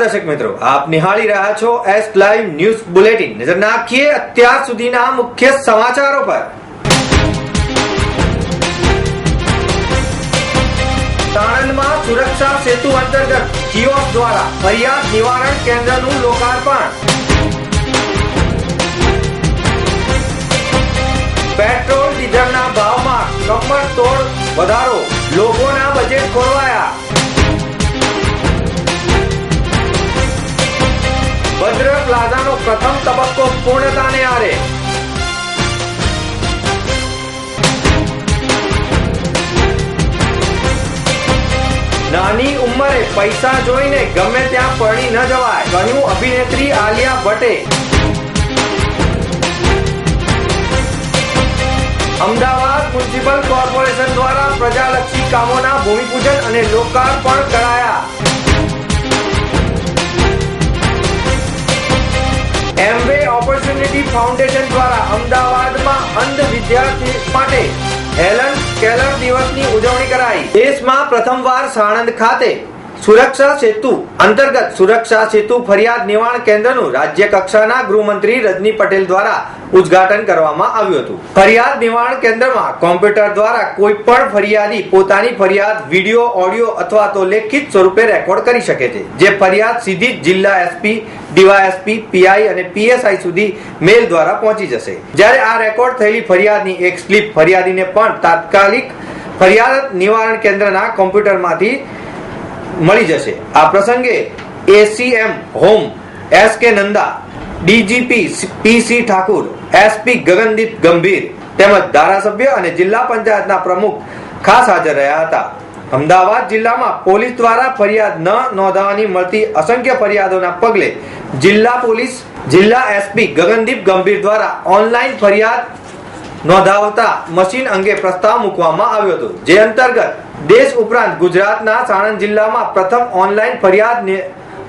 દર્શક મિત્રો, આપ નિહાળી રહ્યા છો એસ લાઈવ ન્યૂઝ બુલેટિન નજર નાખીએ અત્યાર સુધીના મુખ્ય સમાચારો પર. સાણંદમાં સુરક્ષા સેતુ અંતર્ગત કિયોસ્ક દ્વારા ફરિયાદ નિવારણ કેન્દ્રનું લોકાર્પણ. પેટ્રોલ ડીઝલના ભાવમાં કમર તોડ વધારો, લોકોના બજેટ ખોરવાયા. ભદ્ર પ્લાઝાનો પ્રથમ તબક્કો પૂર્ણતાને આરે. નાની ઉંમરે પૈસા જોઈને ગમે ત્યાં પરણી ન જવાય. કહ્યું અભિનેત્રી આલિયા ભટ્ટે. અમદાવાદ મ્યુનિસિપલ કોર્પોરેશન દ્વારા પ્રજાલક્ષી કામોના ભૂમિપૂજન અને લોકાર્પણ કરાયા. ઓપોર્ચ્યુનિટી ફાઉન્ડેશન દ્વારા અમદાવાદમાં અંધ વિદ્યાર્થી માટે હેલન કેલર દિવસની ઉજવણી કરાઈ. દેશમાં પ્રથમવાર સાણંદ ખાતે સુરક્ષા સેતુ અંતર્ગત સુરક્ષા સેતુ ફરિયાદ નિવારણ કેન્દ્રનું રાજ્ય કક્ષાના ગૃહમંત્રી રજની પટેલ દ્વારા ઉદ્ઘાટન કરવામાં આવ્યું હતું. ફરિયાદ નિવારણ કેન્દ્રમાં કોમ્પ્યુટર દ્વારા કોઈ પણ ફરિયાદી પોતાની ફરિયાદ વીડિયો, ઓડિયો અથવા તો લેખિત સ્વરૂપે રેકોર્ડ કરી શકે છે. જે ફરિયાદ સીધી જ જિલ્લા એસપી, ડીવાયએસપી, પીઆઈ અને પીએસઆઈ સુધી મેલ દ્વારા પહોંચી જશે. જ્યારે આ રેકોર્ડ થયેલી ફરિયાદની એક સ્લિપ ફરિયાદીને પણ તાત્કાલિક ફરિયાદ નિવારણ કેન્દ્રના કોમ્પ્યુટરમાંથી મળી જશે. આ પ્રસંગે A C M home S K Nanda DGP P C Thakur SP Gagandeep Gambhir તેમજ ધારાસભ્ય અને જિલ્લા પંચાયતના પ્રમુખ ખાસ હાજર રહ્યા હતા. અમદાવાદ જિલ્લામાં પોલીસ દ્વારા ફરિયાદ ન નોંધાવાની મળતી અસંખ્ય ફરિયાદોના પગલે જિલ્લા પોલીસ, જિલ્લા એસપી ગગનદીપ ગંભીર દ્વારા ઓનલાઈન ફરિયાદ નોંધાવતા મશીન અંગે પ્રસ્તાવ મૂકવામાં આવ્યો હતો. જે અંતર્ગત દેશ ઉપરાંત ગુજરાતના સાણંદ જિલ્લામાં પ્રથમ ઓનલાઈન ફરિયાદ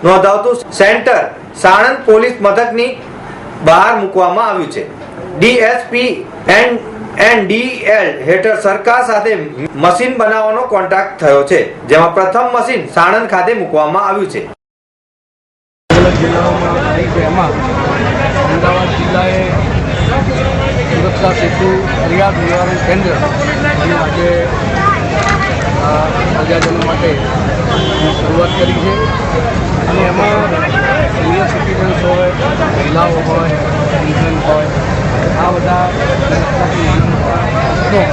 નોંધાવતું સેન્ટર સાણંદ પોલીસ મથકની બહાર મૂકવામાં આવ્યું છે. ડીએસપી એન્ડ એનડીએલ હેઠળ સરકાર સાથે મશીન બનાવવાનો કોન્ટ્રાક્ટ થયો છે, જેમાં પ્રથમ મશીન સાણંદ ખાતે મૂકવામાં આવ્યું છે. અમદાવાદ જિલ્લાએ સુરક્ષા સેતુ ફરિયાદ નિવારણ કેન્દ્ર એનું આજે પ્રજાજનો માટે શરૂઆત કરી છે. અને એમાં સિનિયર સિટીઝન્સ હોય, મહિલાઓ હોય ચિલ્ડ્રન હોય, આ બધા પ્રશ્નો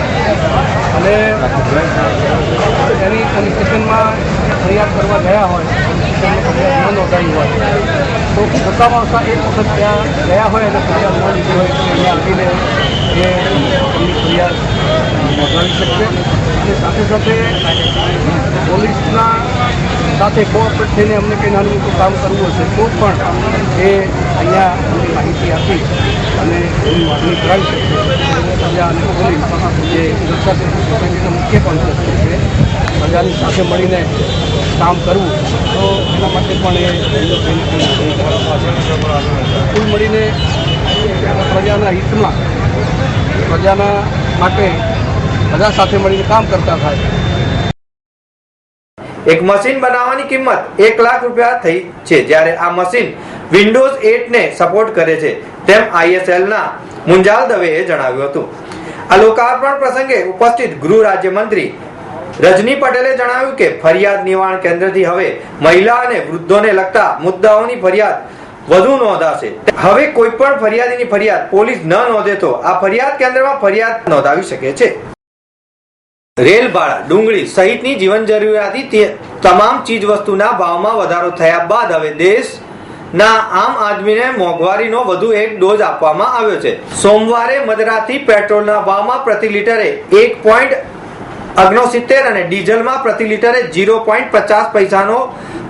અને એની કન્સ્ટ્રક્શનમાં ફરિયાદ કરવા ગયા હોય ફરિયાદ ન નોંધાવી હોય, તો સત્તા માણસા એક વખત ત્યાં ગયા હોય અને ફરિયાદ ન લીધી હોય, તો અહીંયા આપીને એ ફરિયાદ નોંધાવી શકશે અને સાથે સાથે પોલીસના સાથે કોઓપરેટ થઈને અમને કંઈ નાનું મોટું કામ કરવું હશે તો પણ એ અહીંયા અમને માહિતી આપી અને એની માગણી કરાવી શકશે પ્રજા અને પોલીસ જે સુરક્ષા સોસાયટીનો મુખ્ય કોન્સેપ્ટ છે, પ્રજાની સાથે મળીને કામ કરવું, તો એના માટે પણ એ. કુલ મળીને પ્રજાના હિતમાં, પ્રજાના માટે બધા સાથે મળીને કામ કરતા થાય એક મશીન બનાવવાની કિંમત એક લાખ રૂપિયા થઈ છે. જ્યારે આ મશીન વિન્ડોઝ 8 ને સપોર્ટ કરે છે, તેમ આઈએસએલ ના મુંજાલ દવેએ જણાવ્યું હતું. આ લોકાર્પણ પ્રસંગે ઉપસ્થિત ગૃહ રાજ્યમંત્રી રજની પટેલે જણાવ્યું કે ફરિયાદ નિવારણ કેન્દ્રથી હવે મહિલા અને વૃદ્ધોને લગતા મુદ્દાઓની ફરિયાદ વધુ નોંધાશે. હવે કોઈ પણ ફરિયાદીની ફરિયાદ પોલીસ ન નોંધે તો આ ફરિયાદ કેન્દ્રમાં ફરિયાદ નોંધાવી શકે છે. રેલ ભાડા ડુંગળી સહિતની જીવન જરૂરિયાતી તમામ ચીજ વસ્તુના ભાવમાં વધારો થયા બાદ હવે દેશના આમ આદમીને મોંઘવારીનો વધુ એક ડોઝ આપવામાં આવ્યો છે. સોમવારે મધરાથી પેટ્રોલના ભાવમાં પ્રતિ લીટરે એક પોઈન્ટ અગ્નોસિત્તેર અને ડીઝલમાં પ્રતિ લીટરે ઝીરો પોઈન્ટ પચાસ પૈસાનો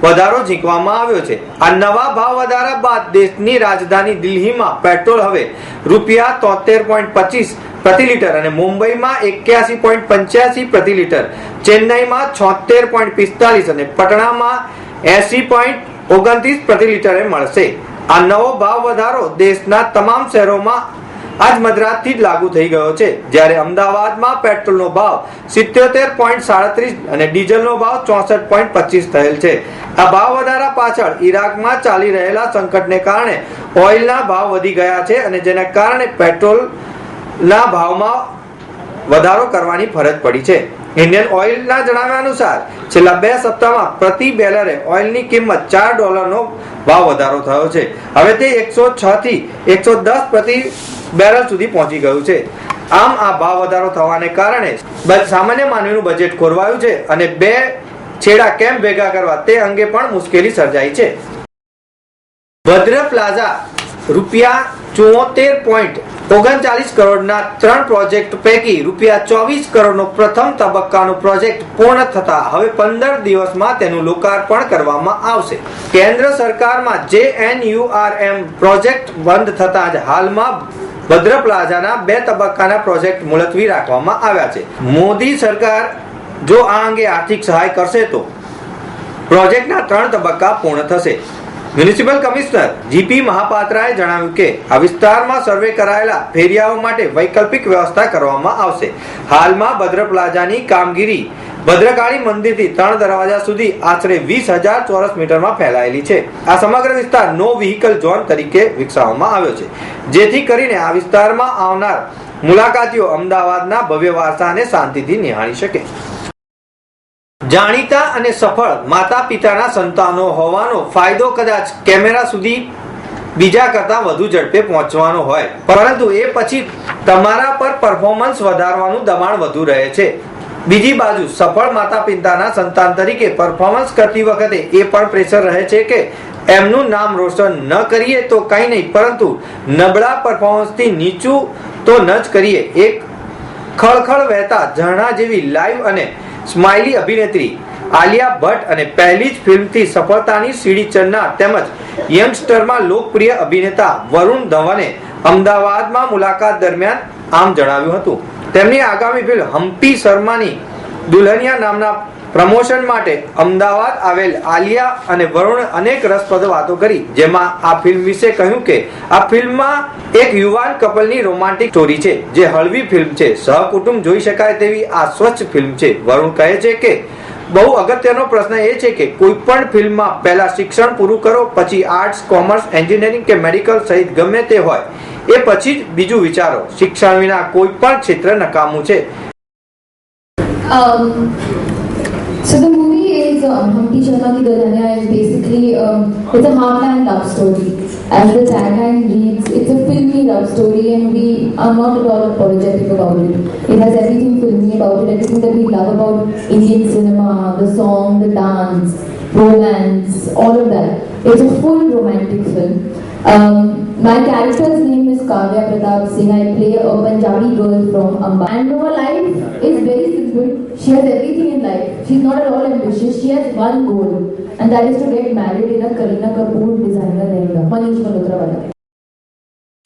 વધારો ઝીંકવામાં આવ્યો છે. આ નવા ભાવ વધારા બાદ દેશની રાજધાની દિલ્હીમાં પેટ્રોલ હવે રૂપિયા તોતેર પોઈન્ટ પચીસ પ્રતિ લીટર અને મુંબઈમાં એક્યાસી પોઈન્ટ પંચ્યાસી પ્રતિ લીટર, ચેન્નઈમાં છોતેર પોઈન્ટ પિસ્તાલીસ અને પટણામાં એસી પોઈન્ટ ઓગણત્રીસ પ્રતિ લીટરે મળશે. આ નવો ભાવ વધારો દેશના તમામ શહેરોમાં આજ મધરાતથી જ લાગુ થઈ ગયો છે. જ્યારે અમદાવાદમાં પેટ્રોલનો ભાવ સિત્યોતેર પોઈન્ટ સાડત્રીસ અને ડીઝલનો ભાવ ચોસઠ પોઈન્ટ પચીસ થયેલ છે. આ ભાવ વધારા પાછળ ઈરાકમાં ચાલી રહેલા સંકટને કારણે ઓઇલના ભાવ વધી ગયા છે અને જેના કારણે પેટ્રોલના ભાવમાં વધારો કરવાની ફરજ પડી છે. ઇન્ડિયન ઓઇલના જણાવ્યા અનુસાર, છેલ્લા બે સપ્તાહમાં પ્રતિ બેલરે ઓઇલની કિંમત ચાર ડોલરનો ભાવ વધારો થયો છે. હવે તે એકસો છ થી એકસો દસ પ્રતિ બેરલ સુધી પહોંચી ગયું છે. આમ આ ભાવ વધારો થવાને કારણે સામાન્ય માનવીનું બજેટ ખોરવાયું છે અને બે છેડા કેમ ભેગા કરવા તે અંગે પણ મુશ્કેલી સર્જાઈ છે. ભદ્ર પ્લાઝા રૂપિયા ચુમ્મોતેર પોઈન્ટ ઓગણચાલીસ કરોડના ત્રણ પ્રોજેક્ટ પૈકી રૂપિયા ચોવીસ કરોડનો પ્રથમ તબક્કાનો પ્રોજેક્ટ પૂર્ણ થતા હવે પંદર દિવસમાં તેનું લોકાર્પણ કરવામાં આવશે. કેન્દ્ર સરકારમાં જે એનયુઆરએમ પ્રોજેક્ટ બંધ થતા જ હાલમાં ભદ્ર પ્લાઝાના બે તબક્કાના પ્રોજેક્ટ મુલતવી રાખવામાં આવ્યા છે. મોદી સરકાર જો આ અંગે આર્થિક સહાય કરશે તો પ્રોજેક્ટના ત્રણ તબક્કા પૂર્ણ થશે. મ્યુનિસિપલ કમિશનર જીપી મહાપાત્રાએ જણાવ્યું કે આ વિસ્તારમાં સર્વે કરાયેલા ફેરિયાઓ માટે વૈકલ્પિક વ્યવસ્થા કરવામાં આવશે. હાલમાં ભદ્ર પ્લાઝાની કામગીરી ભદ્રકાળી મંદિરથી ત્રણ દરવાજા સુધી આશરે વીસ હજાર ચોરસ મીટરમાં ફેલાયેલી છે. આ સમગ્ર વિસ્તાર નો વ્હીકલ ઝોન તરીકે વિકસાવવામાં આવ્યો છે. જેથી કરીને આ વિસ્તારમાં આવનાર મુલાકાતીઓ અમદાવાદના ભવ્ય વારસાને શાંતિથી નિહાળી શકે. જાણીતા અને સફળ માતા પિતાના સંતાનો હોવાનો ફાયદો કદાચ કેમેરા સુધી બીજા કરતા વધુ ઝડપે પહોંચવાનો હોય. પરંતુ એ પછી તમારા પર પરફોર્મન્સ વધારવાનું દબાણ વધુ રહે છે. બીજી બાજુ, સફળ માતા પિતાના સંતાન તરીકે પરફોર્મન્સ કરતી વખતે એ પણ પ્રેશર રહે છે કે એમનું નામ રોશન ન કરીએ તો કંઈ નહીં, પરંતુ નબળા પરફોર્મન્સથી નીચું તો ન જ કરીએ. એક ખળખળ વહેતા ઝરણા જેવી લાઈવ અને સ્માઇલી અભિનેત્રી, આલિયા ભટ્ટ અને પહેલી જ ફિલ્મથી સફળતાની સીડી ચડનાર તેમજ યંગસ્ટરમાં લોકપ્રિય અભિનેતા વરુણ ધવને અમદાવાદમાં મુલાકાત દરમિયાન આમ જણાવ્યું હતું. તેમની આગામી ફિલ્મ હમ્પી શર્માની દુલ્હનિયા નામના પ્રમોશન માટે અમદાવાદ આવેલ આલિયા અને વરુણ અનેક રસપ્રદ વાતો કરી. જેમાં આ ફિલ્મ વિશે કહ્યું કે, આ ફિલ્મમાં એક યુવાન કપલની રોમાન્ટિક સ્ટોરી છે, જે હળવી ફિલ્મ છે. સહકુટુંબ જોઈ શકાય તેવી આ સ્વચ્છ ફિલ્મ છે. વરુણ કહે છે કે, બહુ અગત્યનો પ્રશ્ન એ છે કે કોઈ પણ ફિલ્મમાં પહેલા શિક્ષણ પૂરું કરો, પછી આર્ટ્સ, કોમર્સ, એન્જિનિયરિંગ કે મેડિકલ સહિત ગમે તે હોય, એ પછી જ બીજું વિચારો. શિક્ષણ વિના કોઈ પણ ક્ષેત્ર નકામું છે. So the movie is um, Humpty Sharma Ki Dulhania is basically um, it's a heartland love story. As the tagline reads, it's a filmy love story, and we are not at all apologetic about it. It has everything filmy about it, everything that we love about Indian cinema, the song, the dance, romance, all of that. It's a full romantic film. Um, my character's name is Kavya Pratap Singh. I play a Punjabi girl from Amba. And her life is very simple. She has everything in life. She's not at all ambitious. She has one goal, and that is to get married in a Kareena Kapoor designer lehenga. Manish Malhotra wala.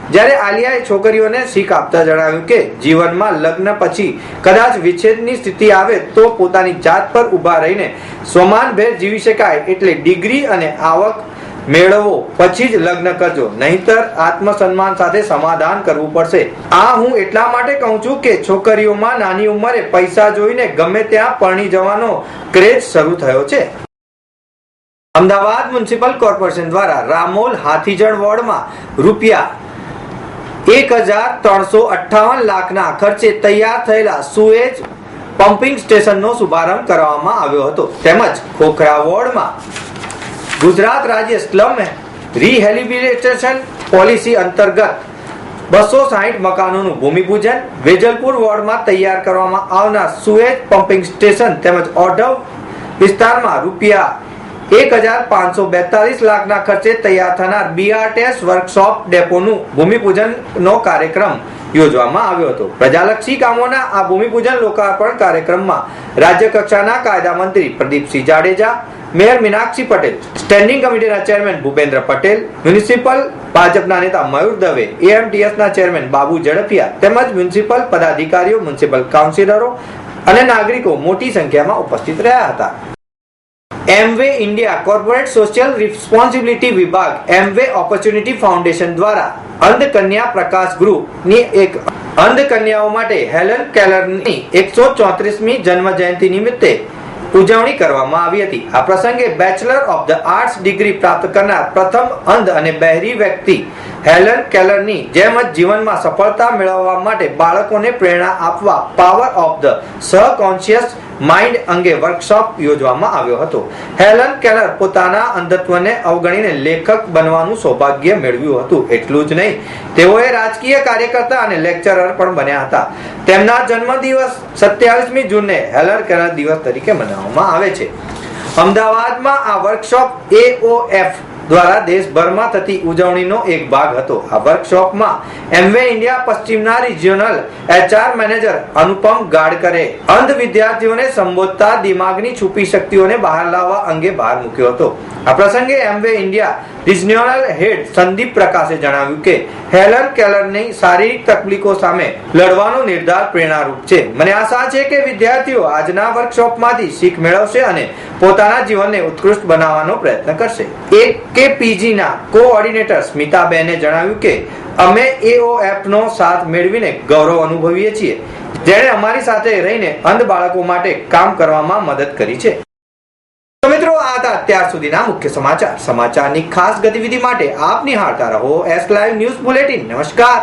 જ્યારે આલિયાએ છોકરીઓને શીખ આપતા જણાવ્યું કે જીવનમાં લગ્ન પછી કદાચ વિચ્છેદની સ્થિતિ આવે તો પોતાની જાત પર ઊભા રહીને સમાનભેર જીવી શકાય એટલે ડિગ્રી અને આવક મેળવો, પછી જ લગ્ન કરજો. નહીતર આત્મસન્માન સાથે સમાધાન કરવું પડશે. આ હું એટલા માટે કહું છું કે છોકરીઓમાં નાની ઉંમરે પૈસા જોઈને ગમે ત્યાં પરણી જવાનો ક્રેઝ શરૂ થયો છે. અમદાવાદ મ્યુનિસિપલ કોર્પોરેશન દ્વારા રામોલ હાથીજણ વોર્ડમાં રૂપિયા એક હજાર ત્રણસો અઠ્ઠાવન લાખના ખર્ચે તૈયાર થયેલા સુએજ પમ્પિંગ સ્ટેશનનો શુભારંભ કરવામાં આવ્યો હતો. તેમજ ખોખરા વોર્ડમાં ગુજરાત રાજ્ય સ્લમ રિહેલિબિલિટેશન પોલિસી અંતર્ગત બસો સાહીઠ મકાનોનું ભૂમિપૂજન વેજલપુર વોર્ડમાં તૈયાર કરવામાં આવનાર સુએજ પમ્પિંગ સ્ટેશન તેમજ ઓઢવ વિસ્તારમાં રૂપિયા એક હજાર પાંચસો બેતાલીસ લાખના ખર્ચે તૈયાર થનાર બીઆરટીએસ વર્કશોપ ડેપોનું ભૂમિપૂજનનો કાર્યક્રમ યોજવામાં આવ્યો હતો. પ્રજાલક્ષી કામોના આ ભૂમિપૂજન લોકાર્પણ કાર્યક્રમમાં રાજ્ય કક્ષાના કાયદા મંત્રી પ્રદીપસિંહ જાડેજા મેયર મીનાક્ષી પટેલ સ્ટેન્ડિંગ કમિટીના ચેરમેન ભૂપેન્દ્ર પટેલ મ્યુનિસિપલ ભાજપના નેતા મયુર દવે એએમટીએસના ચેરમેન બાબુ ઝડફિયા તેમજ મ્યુનિસિપલ પદાધિકારીઓ મ્યુનિસિપલ કાઉન્સિલરો અને નાગરિકો મોટી સંખ્યામાં ઉપસ્થિત રહ્યા હતા. Amway India corporate social responsibility વિભાગ એમવે ઓપોર્ચ્યુનિટી ફાઉન્ડેશન દ્વારા અંધ કન્યા પ્રકાશ ગ્રુપની એક અંધ કન્યાઓ માટે હેલન કેલરની એકસો ચોત્રીસમી જન્મ જયંતિ નિમિત્તે ઉજવણી કરવામાં આવી હતી. આ પ્રસંગે bachelor of the arts degree પ્રાપ્ત કરનાર પ્રથમ અંધ અને બહેરી વ્યક્તિ હેલન કેલરની જેમ જ જીવનમાં સફળતા મેળવવા માટે બાળકોને પ્રેરણા આપવા power of the subconscious mind અંગે વર્કશોપ યોજવામાં આવ્યો હતો. હેલન કેલર પોતાના અંધત્વને અવગણીને લેખક બનવાનું સૌભાગ્ય મેળવ્યું હતું. એટલું જ નહીં, તેઓએ રાજકીય કાર્યકર્તા અને લેક્ચરર પણ બન્યા હતા. તેમના જન્મદિવસ સત્યાવીસમી જૂને હેલર કેલર દિવસ તરીકે મનાવવામાં આવે છે. અમદાવાદમાં આ વર્કશોપ એઓએફ દ્વારા દેશભરમાં થતી ઉજવણીનો એક ભાગ હતો. આ વર્કશોપમાં એમવે ઇન્ડિયા પશ્ચિમના regional HR manager Anupam Gadkare અંધ વિદ્યાર્થીઓને સંબોધતા દિમાગની છુપી શક્તિઓને બહાર લાવવા અંગે ભાર મૂક્યો હતો. આ પ્રસંગે Amway India regional head Sandeep પ્રકાશે જણાવ્યું કે, હેલન કેલરની શારીરિક તકલીફો સામે લડવાનો નિર્ધાર પ્રેરણારૂપ છે. મને આશા છે કે વિદ્યાર્થીઓ આજના વર્કશોપમાંથી શીખ મેળવશે અને પોતાના જીવનને ઉત્કૃષ્ટ બનાવવાનો પ્રયત્ન કરશે. એક કે પીજીના કોઓર્ડિનેટર સ્મિતાબેને જણાવ્યું કે અમે એઓએફ નો સાથ મેળવીને ગૌરવ અનુભવીએ છીએ. જેણે અમારી સાથે રહીને અંધ બાળકો માટે કામ કરવામાં મદદ કરી છે. તો મિત્રો, આ હતા અત્યાર સુધીના મુખ્ય સમાચાર. સમાચારની ખાસ ગતિવિધિ માટે આપ નિહાળતા રહો એસ લાઈવ ન્યૂઝ બુલેટિન નમસ્કાર.